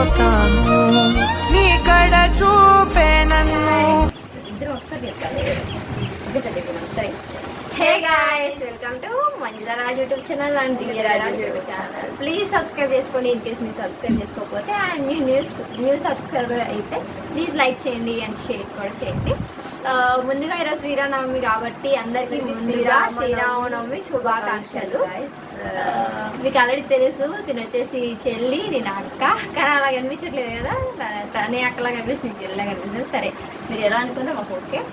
పోతాను. నీ కడ చూపే నన్ను. సరే. Hey guys welcome to Manjula Raj YouTube channel and Divya Raj YouTube channel. Please subscribe చేసుకోండి ఇన్ కేస్ మీరు సబ్స్క్రైబ్ చేసుకోకపోతే అండ్ మీ న్యూస్ న్యూ సబ్స్క్రైబర్ అయితే ప్లీజ్ లైక్ చేయండి అండ్ షేర్ కూడా చేయండి. ముందుగా ఈరోజు శ్రీరామనవమి కాబట్టి అందరికీ ముందుగా శ్రీరామనవమి శుభాకాంక్షలు. మీకు ఆల్రెడీ తెలుసు తిని వచ్చేసి చెల్లి నేను అక్క. కానీ అలా కనిపించట్లేదు కదా. తన- అక్కలా కనిపిస్తుంది చెల్లిలా కనిపిస్తుంది. సరే మీరు ఎలా అనుకుంటే మాకు ఓకే.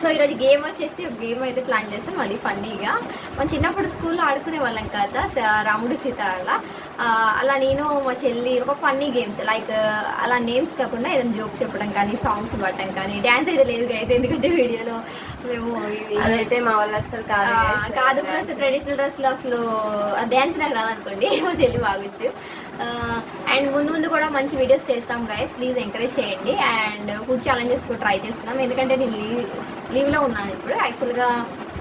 సో ఈరోజు గేమ్ వచ్చేసి ఒక గేమ్ అయితే ప్లాన్ చేస్తాం అది ఫన్నీగా. మన చిన్నప్పుడు స్కూల్లో ఆడుకునే వాళ్ళం కదా రాముడు సీత అలా. అలా నేను మా చెల్లి ఒక ఫన్నీ గేమ్స్ లైక్ అలా నేమ్స్ కాకుండా ఏదైనా జోక్ చెప్పడం కానీ సాంగ్స్ పాడటం కానీ డ్యాన్స్ అయితే లేదు అయితే ఎందుకంటే వీడియోలో మేము అదైతే మా వాళ్ళు అసలు కాదు. కాదు ప్లస్ ట్రెడిషనల్ డ్రెస్లో అసలు డ్యాన్స్ నాకు రాదనుకోండి మా చెల్లి బాగొచ్చు. అండ్ ముందు ముందు కూడా మంచి వీడియోస్ చేస్తాం గైస్ ప్లీజ్ ఎంకరేజ్ చేయండి. అండ్ ఫుడ్ ఛాలెంజెస్ కూడా ట్రై చేస్తున్నాం. ఎందుకంటే నేను లీవ్ లీవ్లో ఉన్నాను ఇప్పుడు. యాక్చువల్గా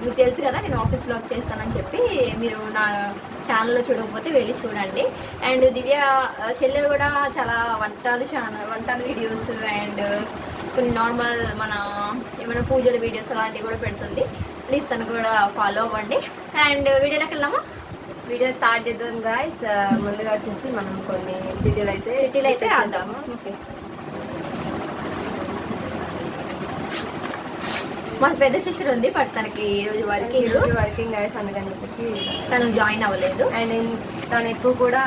మీకు తెలుసు కదా నేను ఆఫీస్ వర్క్ చేస్తానని చెప్పి మీరు నా ఛానల్లో చూడకపోతే వెళ్ళి చూడండి. అండ్ దివ్య చెల్లె కూడా చాలా వంటలు ఛానల్ వంటల వీడియోస్ అండ్ కొన్ని నార్మల్ మన ఏమైనా పూజల వీడియోస్ అలాంటివి కూడా పెడుతుంది. ప్లీజ్ తను కూడా ఫాలో అవ్వండి. అండ్ వీడియోలోకి వెళ్దామా? వీడియో స్టార్ట్ చేద్దాం గాయస్ ముందుగా వచ్చేసి మనం కొన్ని సిటీలు అయితే సిటీలో అయితే రాద్దాము ఓకే. మా పెద్ద సిస్టర్ ఉంది బట్ తనకి ఈ రోజు వర్కింగ్ వర్కింగ్ గాయస్ అందుకని చెప్పేసి తను జాయిన్ అవ్వలేదు. అండ్ తను ఎక్కువ కూడా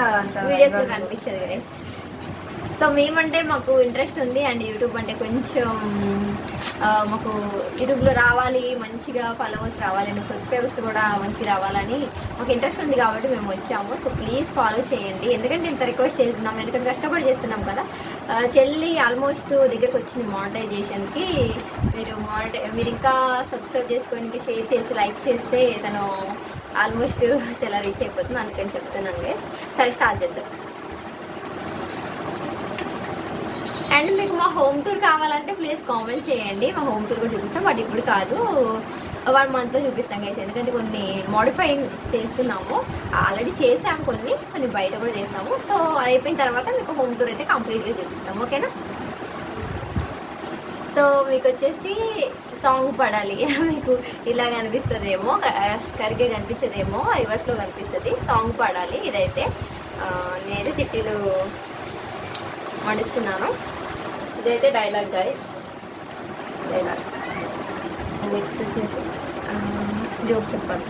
వీడియోస్లో కనిపించదు గైస్ సో మేమంటే మాకు ఇంట్రెస్ట్ ఉంది అండ్ యూట్యూబ్ అంటే కొంచెం మాకు యూట్యూబ్లో రావాలి మంచిగా ఫాలోవర్స్ రావాలి అండ్ సబ్స్క్రైబర్స్ కూడా మంచిగా రావాలని మాకు ఇంట్రెస్ట్ ఉంది కాబట్టి మేము వచ్చాము. సో ప్లీజ్ ఫాలో చేయండి. ఎందుకంటే ఇంత రిక్వెస్ట్ చేస్తున్నాం ఎందుకంటే కష్టపడి చేస్తున్నాం కదా. చెల్లి ఆల్మోస్ట్ దగ్గరకు వచ్చింది మానిటైజేషన్కి మీరు మానిటై మీరు ఇంకా సబ్స్క్రైబ్ చేసుకొని షేర్ చేసి లైక్ చేస్తే తను ఆల్మోస్ట్ చాలా రీచ్ అయిపోతుంది అందుకని చెప్తున్నాను గేస్ సరే స్టార్ట్ చేద్దాం. అండ్ మీకు మా హోమ్ టూర్ కావాలంటే ప్లీజ్ కామెంట్ చేయండి. మా హోమ్ టూర్ కూడా చూపిస్తాం. బట్ ఇప్పుడు కాదు వన్ మంత్లో చూపిస్తాం గైస్ ఎందుకంటే కొన్ని మోడిఫైయింగ్ చేస్తున్నాము. ఆల్రెడీ చేసాం కొన్ని కొన్ని బయట కూడా చేస్తాము. సో అయిపోయిన తర్వాత మీకు హోమ్ టూర్ అయితే కంప్లీట్గా చూపిస్తాం. ఓకేనా సో మీకు వచ్చేసి సాంగ్ పడాలి. మీకు ఇలా కనిపిస్తుందేమో కరిగే కనిపించదేమో రివర్స్లో కనిపిస్తుంది. సాంగ్ పాడాలి ఇదైతే. Uh, ఆ, నేనైతే చిట్టీలు మడుస్తున్నాను. ఇదైతే డైలాగ్ గాయస్ డైలాగ్. నెక్స్ట్ వచ్చేసి జోక్ చెప్పాలి.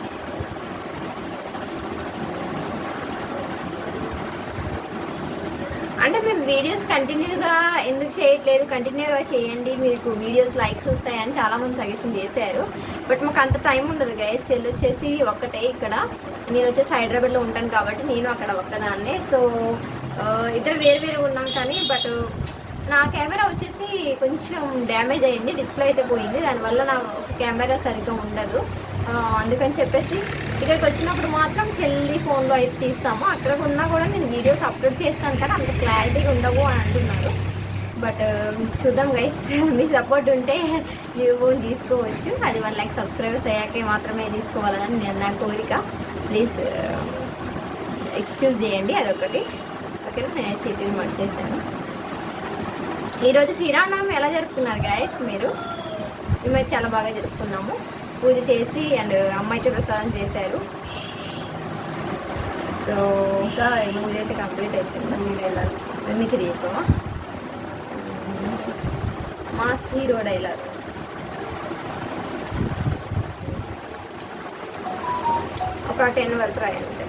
అంటే మేము వీడియోస్ కంటిన్యూగా ఎందుకు చేయట్లేదు కంటిన్యూగా చేయండి మీకు వీడియోస్ లైక్స్ వస్తాయని చాలామంది సజెషన్ చేశారు. బట్ మాకు అంత టైం ఉండదు గైస్ చెల్లి వచ్చేసి ఒక్కటే ఇక్కడ. నేను వచ్చేసి హైదరాబాద్లో ఉంటాను కాబట్టి నేను అక్కడ ఒక్కదాన్నే. సో ఇద్దరు వేరు వేరు ఉన్నాం కానీ బట్ నా కెమెరా వచ్చేసి కొంచెం డ్యామేజ్ అయింది డిస్ప్లే అయితే పోయింది. దానివల్ల నా కెమెరా సరిగ్గా ఉండదు. అందుకని చెప్పేసి ఇక్కడికి వచ్చినప్పుడు మాత్రం చెల్లి ఫోన్లో అయితే తీస్తాము. అక్కడ ఉన్నా కూడా నేను వీడియోస్ అప్లోడ్ చేస్తాను కానీ అంత క్లారిటీగా ఉండవు అని అంటున్నారు. బట్ చూద్దాం గైస్ మీ సపోర్ట్ ఉంటే న్యూ ఫోన్ తీసుకోవచ్చు. అది వన్ లైక్ సబ్స్క్రైబర్స్ అయ్యాకే మాత్రమే తీసుకోవాలని నేను నా కోరిక. ప్లీజ్ ఎక్స్క్యూజ్ చేయండి అదొకటి. ఓకేనా? నేను చీటీలు మర్చేసాను ఈరోజు శ్రీరామనవమి ఎలా జరుపుకున్నారు గాయస్ మీరు? మేము చాలా బాగా జరుపుకున్నాము. పూజ చేసి అండ్ అమ్మాయితో ప్రసాదం చేశారు. సో ఇంకా పూజ అయితే కంప్లీట్ అయిపోయింది? మీరు వెళ్ళాలి మీకు ఇది చెప్పవా మా హీరో డైలాగ్. ఒక టెన్ వరకు రాయండి.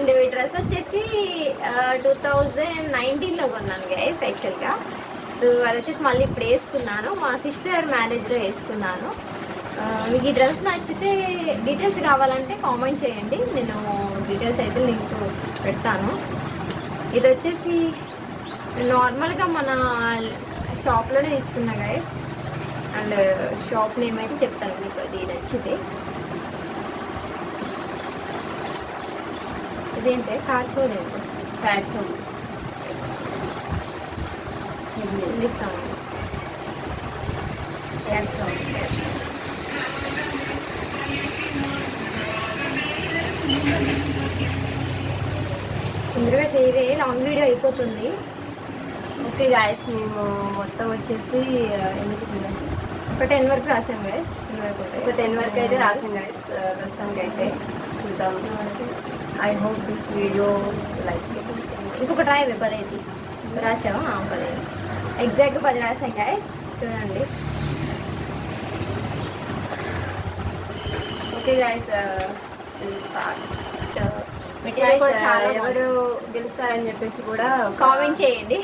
అండ్ ఈ డ్రెస్ వచ్చేసి టూ థౌజండ్ నైన్టీన్లో కొన్నాను గైస్ యాక్చువల్గా సో అది వచ్చేసి మళ్ళీ ఇప్పుడు వేసుకున్నాను. మా సిస్టర్ మ్యారేజ్లో వేసుకున్నాను. మీకు ఈ డ్రెస్ నచ్చితే డీటెయిల్స్ కావాలంటే కామెంట్ చేయండి. నేను డీటెయిల్స్ అయితే లింక్ పెడతాను. ఇది వచ్చేసి నార్మల్గా మన షాప్లోనే తీసుకున్నా గైస్ అండ్ షాప్ నేమ్ అయితే చెప్తాను మీకు అది నచ్చితే. ఇదేంటే? కార్ సోడ్ ఏంటి ఇస్తాము ఫ్యాట్స్ తొందరగా చేయవే లాంగ్ వీడియో అయిపోతుంది. ఓకే గాయస్ మేము మొత్తం వచ్చేసి సెకండ్లు? ఒక టెన్ వరకు రాసాం ఉంటాయి. ఒక టెన్ వరకు అయితే రాసాం గాయస్ ప్రస్తుతానికి అయితే చూద్దాం. I hope this video like ఇంకొక ట్రై పదైతే రాసావా పదైదు ఎగ్జాక్ట్ పది రాసాం గైస్ చూడండి. ఓకే గాయస్ స్టార్ట్ మెటీరియల్ కూడా చాలా ఎవరు గెలుస్తారని చెప్పేసి కూడా కామెంట్ చేయండి.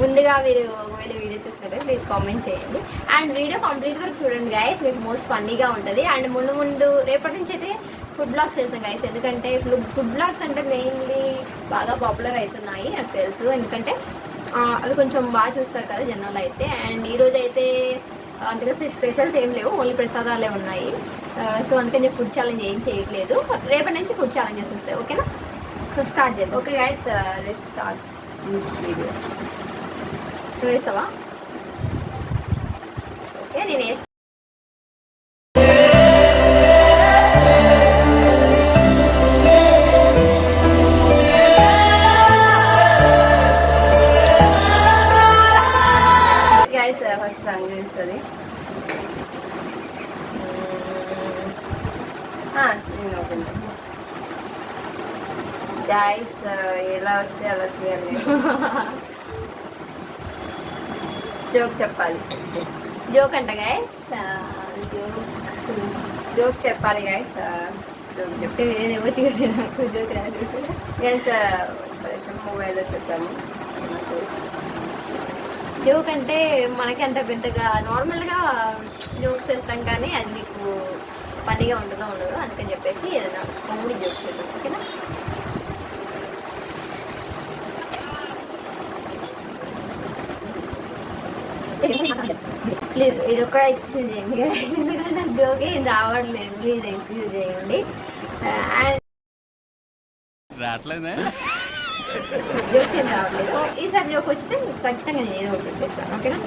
ముందుగా మీరు ఒకవేళ వీడియో చూస్తున్నారు ప్లీజ్ కామెంట్ చేయండి. అండ్ వీడియో కంప్లీట్ వరకు చూడండి గైస్ మీకు మోస్ట్ ఫన్నీగా ఉంటుంది. అండ్ ముందు ముందు రేపటి నుంచి అయితే ఫుడ్ బ్లాగ్స్ చేస్తాం గైస్ ఎందుకంటే ఫుడ్ ఫుడ్ బ్లాగ్స్ అంటే మెయిన్లీ బాగా పాపులర్ అవుతున్నాయి నాకు తెలుసు. ఎందుకంటే అవి కొంచెం బాగా చూస్తారు కదా జనాలు అయితే. అండ్ ఈరోజు అయితే అందుకే స్పెషల్స్ ఏం లేవు ఓన్లీ ప్రసాదాలే ఉన్నాయి. సో అందుకని ఫుడ్ ఛాలెంజ్ ఏం చేయట్లేదు. రేపటి నుంచి ఫుడ్ ఛాలెంజెస్ వస్తాయి ఓకేనా సో స్టార్ట్ చేద్దాం. Okay guys let's start this video నువ్వు వేస్తావా? ఓకే నేను వేస్తాను గైస్ uh, ఎలా వస్తే అలా చేయాలి. జోక్ చెప్పాలి. జోక్ అంట గైస్ జోక్ జోక్ చెప్పాలి గైస్ జోక్ చెప్పి వచ్చి కదా నాకు జోక్ రాదు. గైస్ మొబైల్లో చెప్తాము జోక్ అంటే మనకి అంత పెద్దగా నార్మల్గా జోక్స్ వేస్తాం కానీ అది మీకు పనిగా ఉంటుందో ఉండదు అందుకని చెప్పేసి ఏదైనా కామెడీ జోక్స్ చేద్దాం ఓకేనా? ప్లీజ్ ఇది ఒక్కడ ఎక్స్క్యూజ్ చేయండి ఎందుకంటే నాకు జోక్ ఏం రావట్లేదు. ప్లీజ్ ఎక్స్క్యూజ్ చేయండి అండ్ రావట్లేదే జోక్స్ ఏం రావట్లేదు ఈసారి జోక్ వచ్చితే ఖచ్చితంగా నేను ఏదో ఒకటి చెప్పేస్తాను ఓకేనా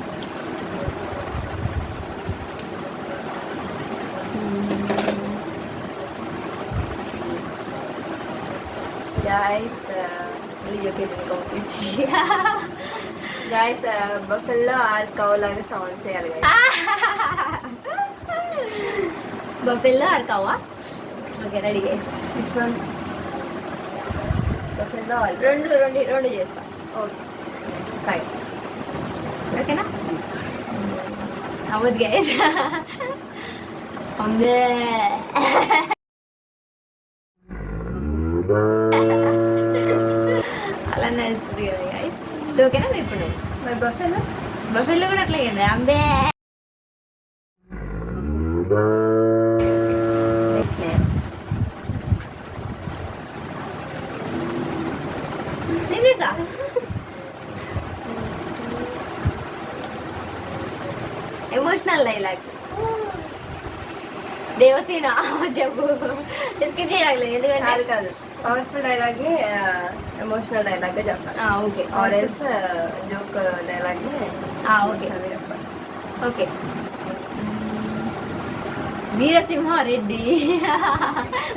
గైస్ ఈ జోక్ ఎందుకు పంపించి గైస్ బఫెల్లో ఆరు కౌలాగా సౌండ్ చేయాలి. బఫెల్లో అరకావా ఓకే రెడీ గైస్? బఫెల్లో ఆరు రెండు రెండు రెండు చేస్తా ఓకే ఫైవ్ ఓకేనా అవ్వదు గైస్ అందే మరి బఫెల్లో బఫెల్లో కూడా అట్లా కదా అంబే నెక్స్ట్ నేమ్ నేను చేసా ఎమోషనల్ డైలాగ్ దేవసేన చెప్పు స్కిప్ చేయడానికి ఎందుకంటే కాదు కాదు పవర్ఫుల్ డైలాగ్ ఎమోషనల్ డైలాగ్ చెప్పాలి. ఆ, okay. Or else joke dialogue okay. చెప్పాలి. ఓకే. వీరసింహారెడ్డి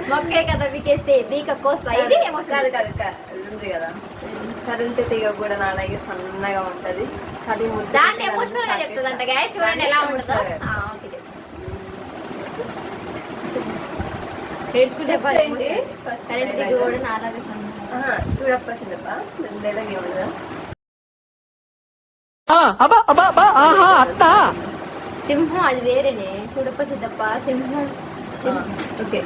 మొక్కే కదా పీకేస్తే పీక కోస్తా. ఇది ఎమోషనల్ కాదు ఉంది కదా. కరెంట్ తీగ కూడా నాలాగే సన్నగా ఉంటది. అది దాన్ని ఎమోషనల్గా చెప్తుందంట గాయ చూడండి ఎలా ఉంటుందో. emotional గా. ఆ, ఓకే. చెప్పు. ఏడ్చుకుంటే First ఆహా, చూడప్ప డైలాగ్ ఏముండదా సింహం అది వేరేనే చూడప్ప సిద్ధప్ప సింహం ఓకే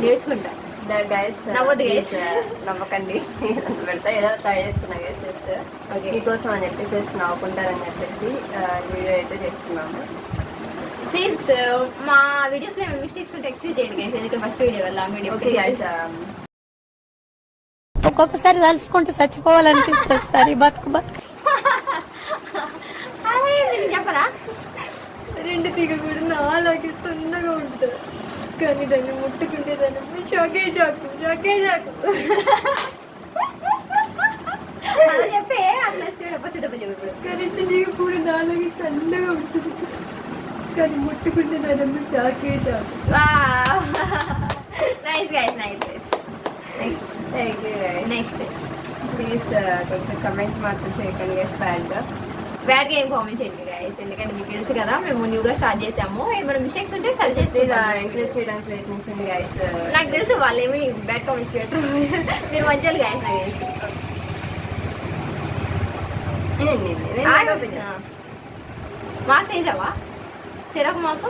నేర్చుకుంటా గైస్ నవ్వొద్దు guys. నవ్వకండి అంత పెడతా ఏదో ట్రై చేస్తున్నా గైస్ జస్ట్. మీకోసం అని చెప్పేసి నవ్వుకుంటారని చెప్పేసి వీడియో అయితే చేస్తున్నాము. ప్లీజ్ మా వీడియోస్లో ఏమైనా మిస్టేక్స్ ఉంటే ఎక్స్క్యూజ్ చేయండి గైస్ ఎందుకంటే first video long video okay guys ఒక్కొక్కసారి తలుచుకుంటూ చచ్చిపోవాలనిపిస్తుంది సార్ ఈ బతుకు. బతుకు చెప్పరా రెండు తీగ కూడా నాలాగే సన్నగా ఉంటుంది కానీ దాన్ని ముట్టుకుంటే దాన్ని షాకే షాకు షాకే అలా చెప్పే అట్లా చూడప్ప చూడప్ప చెప్పు ఇప్పుడు. కరెంట్ తీగ కూడా నాలాగే సన్నగా ఉంటుంది కానీ ముట్టుకుంటే నన్ను షాకే shock nice guys nice guys next thank you guys next please కొంచెం కమెంట్ మాత్రం చేయకండి గైస్ బ్యాడ్గా బ్యాడ్గా ఏం కామెంట్స్ చేయండి గైస్ ఎందుకంటే మీకు తెలుసు కదా మేము న్యూగా స్టార్ట్ చేసాము ఏమైనా మిస్టేక్స్ ఉంటే సరి చేసి ఎంకరేజ్ చేయడానికి ప్రయత్నించండి గైస్ నాకు తెలుసు వాళ్ళు ఏమి బ్యాడ్ కామెంట్స్ చేయటం మీరు మంచి గైస్ నాకు తెలుసు మార్క్స్ చెరకు మాకు.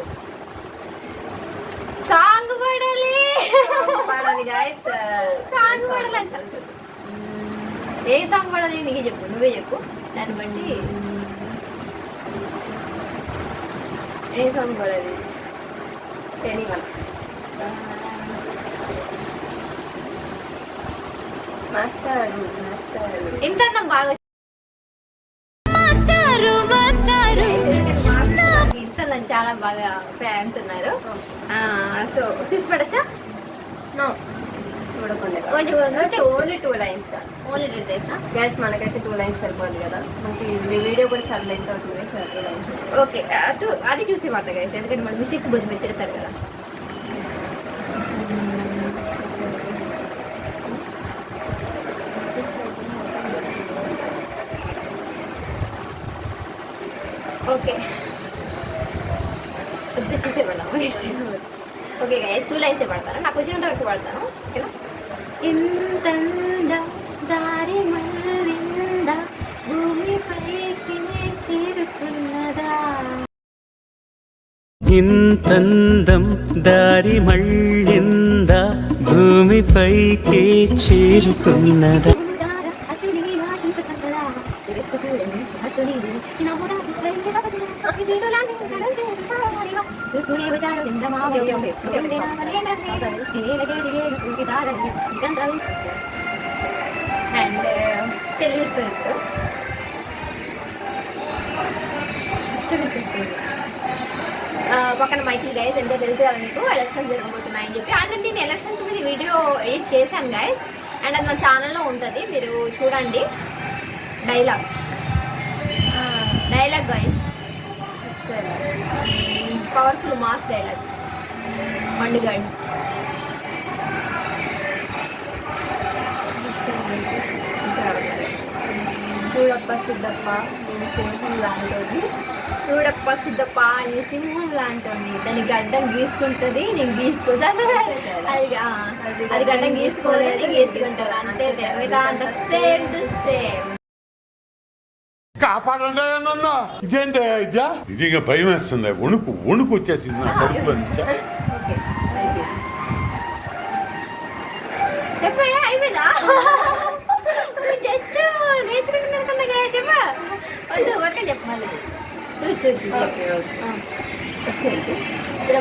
సాంగ్ పడాలి. పాడాలి సాంగ్ పడాలంట ఏ సాంగ్ పడాలి నీకే చెప్పు నువ్వే చెప్పు. దాన్ని బట్టి. ఏ సాంగ్ పడాలి? ఎనీవన్ మాస్టర్ మాస్టర్ ఎంత బాగా చాలా బాగా ఫ్యాన్స్ ఉన్నారు. సో చూసి పడచ్చా? చూడకుండా. Only two lines only two guys మనకైతే టూ లైన్స్ సరిపోదు కదా. మనకి వీడియో కూడా చాలా లెంత్ అవుతుంది సార్. టూ లైన్స్ ఓకే అది చూసి ఎందుకంటే మన మిస్టేక్స్ కదా. Okay okay guys two lines పడతాను నాకు వచ్చినంత వరకు పడతాను. ఓకేనా దారి మళ్ళింద? భూమిపైకి చేరుకున్నదా? ఇంతందం దారి మళ్ళింద? భూమిపైకి చేరుకున్నదా? అండ్ చెల్లిస్తుంది ఇప్పుడు డిస్టర్బెన్స్ వస్తుంది పక్కన మైకిల్ గైస్ ఎంతో తెలుసు కదా మీకు ఎలక్షన్స్ జరగబోతున్నాయని చెప్పి. అండ్ నేను ఎలక్షన్స్ మీద వీడియో ఎడిట్ చేశాను గైస్ అండ్ అది నా ఛానల్లో ఉంటుంది. మీరు చూడండి. Dialogue dialogue guys powerful mass dialogue పండుగడ్ చూడప్ప సిద్ధప్ప నేను సింహం లాంటి చూడప్ప సిద్ధప్ప నీ సింహం లాంటి దానికి గడ్డం గీసుకుంటుంది నేను గీసుకోవచ్చు అది అది గడ్డం గీసుకోలేదు గీసుకుంటుంది. అంతే మిగతా అంత సేమ్ టు సేమ్ కాపాడండి నన్ను. ఇదేంటి ఇదా? ఇక భయం వేస్తుంది. వణుకు వణుకు వచ్చేసింది నా కడుపులో నుంచి.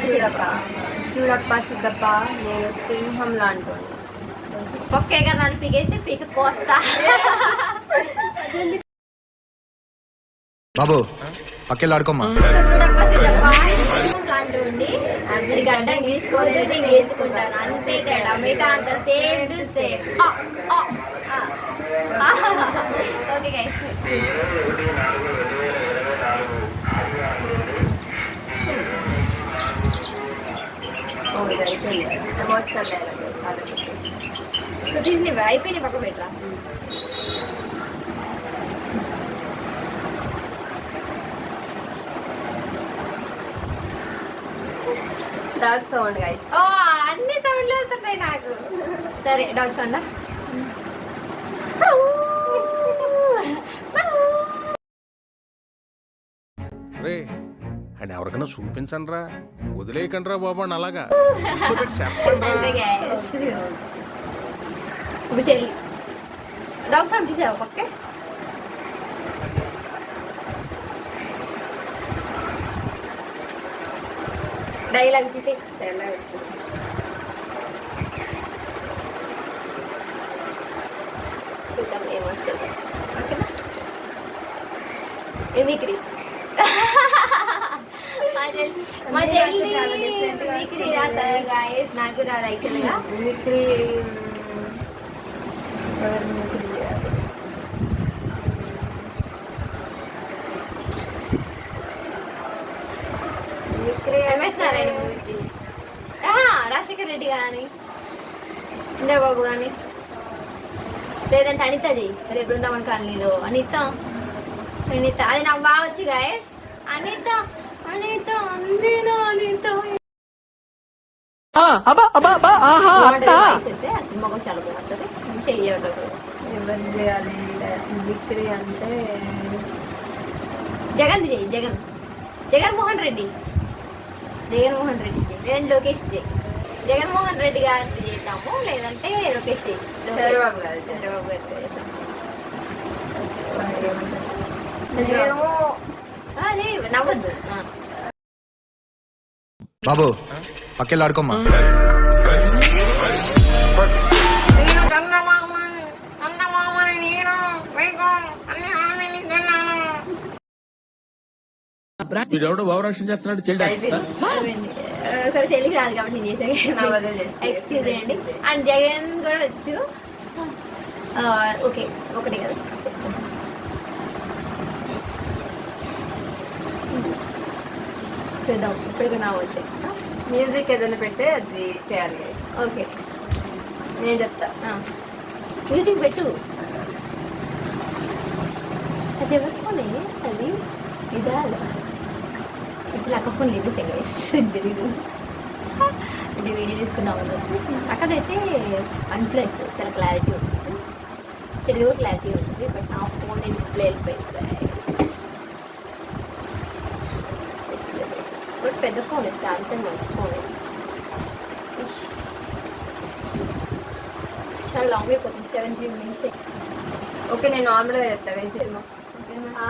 చూడప్ప చూడప్ప సిద్ధప్ప నేను సింహం లాంటి. ఒకే కదా అని పీకేస్తే పీక కోస్తా. బాబు పక్కెళ్ళాడుకోమ్మా అది గడ్డం గీసుకోలేదు గీసుకుంటాను అంతే తేడా మిగతా అంత same to same okay guys ఓ ఇది అయిపోయింది పక్క పెట్టరా? డాగ్ సౌండ్ గైస్ ఓ అన్ని సౌండ్లు వస్తున్నాయి నాకు. సరే డాగ్ సౌండ్ అండ్ ఎవరికైనా చూపించండి రా వదిలేయకండి రా బాబు అని అలాగా. చెప్పండి డాగ్ సౌండ్ తీసావా పక్కే? డైలాగ్ తీసే డైలాగ్ వచ్చేసి చూద్దాం ఏమొస్తుంది ఓకేనా మిమిక్రీ మా చెల్లి మా అన్నీ చెల్లి నాకు చాలా different గా మిమిక్రీ వస్తుంది. రాదు గాయస్ నాకు రాదు యాక్చువల్గా మిమిక్రీ ఎవరు మిమిక్రీ చేయాలి? ఎంఎస్ నారాయణ మూవీకి రాజశేఖర్ రెడ్డి కానీ చంద్రబాబు కానీ లేదంటే అనితది అదే బృందావన్ కాలనీలో. అనిత. అనిత. అది నాకు బాగా వచ్చి గాయస్ అనిత. అనిత. అందినా అనిత. సినిమా కూడా చాలా బాగుంటుంది. చెయ్యటం ఎవరు చేయాలి? విక్రీ అంటే జగన్ చెయ్యి జగన్. జగన్మోహన్ రెడ్డి. జగన్మోహన్ రెడ్డి చెయ్యి. లేదంటే లోకేష్ చెయ్యి. జగన్మోహన్ రెడ్డి గారిది చేద్దాము లేదంటే లోకేష్. చంద్రబాబు గారు చంద్రబాబు అదే నవ్వద్దు. బాబు పక్కెళ్ళి వీడెవడో భావరక్షణ చేస్తున్నాడు సరే చెల్లికి రాదు కాబట్టి నేను చేసాను. ఎక్స్క్యూజ్ చేయండి. అండ్ జగన్ కూడా వచ్చు. ఆ, ఓకే ఒకటే కదా. చూద్దాం. ఇప్పుడు నా వచ్చే మ్యూజిక్ ఏదైనా పెడితే అది చేయాలి. ఓకే. నేను చెప్తా. మ్యూజిక్ పెట్టు. అది ఎవరి ఫోనే అది ఇదా ఇట్లా అక్క ఫోన్ లేదు తెలీదు అంటే వీడియో తీసుకున్నాం అక్కడైతే వన్ ప్లస్ చాలా క్లారిటీ ఉంటుంది తెలుగు క్లారిటీ ఉంటుంది బట్ నా ఫోన్ డిస్ప్లే వెళ్ళిపోయింది బట్ పెద్ద ఫోన్ సామ్సంగ్ మంచి ఫోన్ చాలా లాంగ్ అయిపోతుంది సెవెన్ త్రీ మినిట్స్ ఓకే నేను నార్మల్గా చెప్తా guys. ఆ,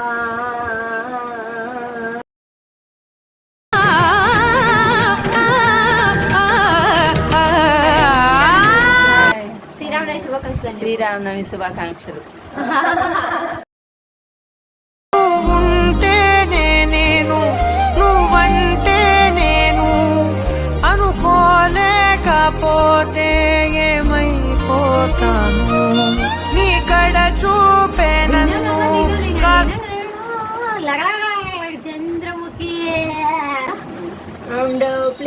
శ్రీరామనవమి శుభాకాంక్షలు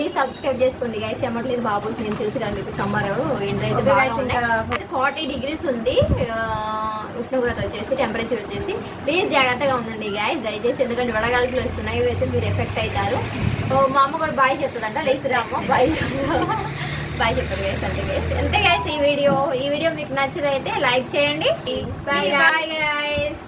ప్లీజ్ సబ్స్క్రైబ్ చేసుకోండి గైస్ చెమ్మట్లేదు బాబు నేను తెలుసు కదా మీకు సమ్మర్ ఎండ అయితే Okay, guys, ఇంకా- ఫార్టీ డిగ్రీస్ ఉంది. ఉష్ణోగ్రత వచ్చేసి టెంపరేచర్ వచ్చేసి ప్లీజ్ జాగ్రత్తగా ఉండండి గాయస్ దయచేసి ఎందుకంటే వడగాల్పులు వస్తున్నాయి ఇవైతే మీరు ఎఫెక్ట్ అవుతారు. మా అమ్మ కూడా బాయ్ చెప్తుందంట లేచిరా అమ్మ. బాయ్ బాయ్ చెప్పండి గైస్ అంతే గైస్ అంతే గైస్ ఈ వీడియో ఈ వీడియో మీకు నచ్చినైతే లైక్ చేయండి. Bye bye guys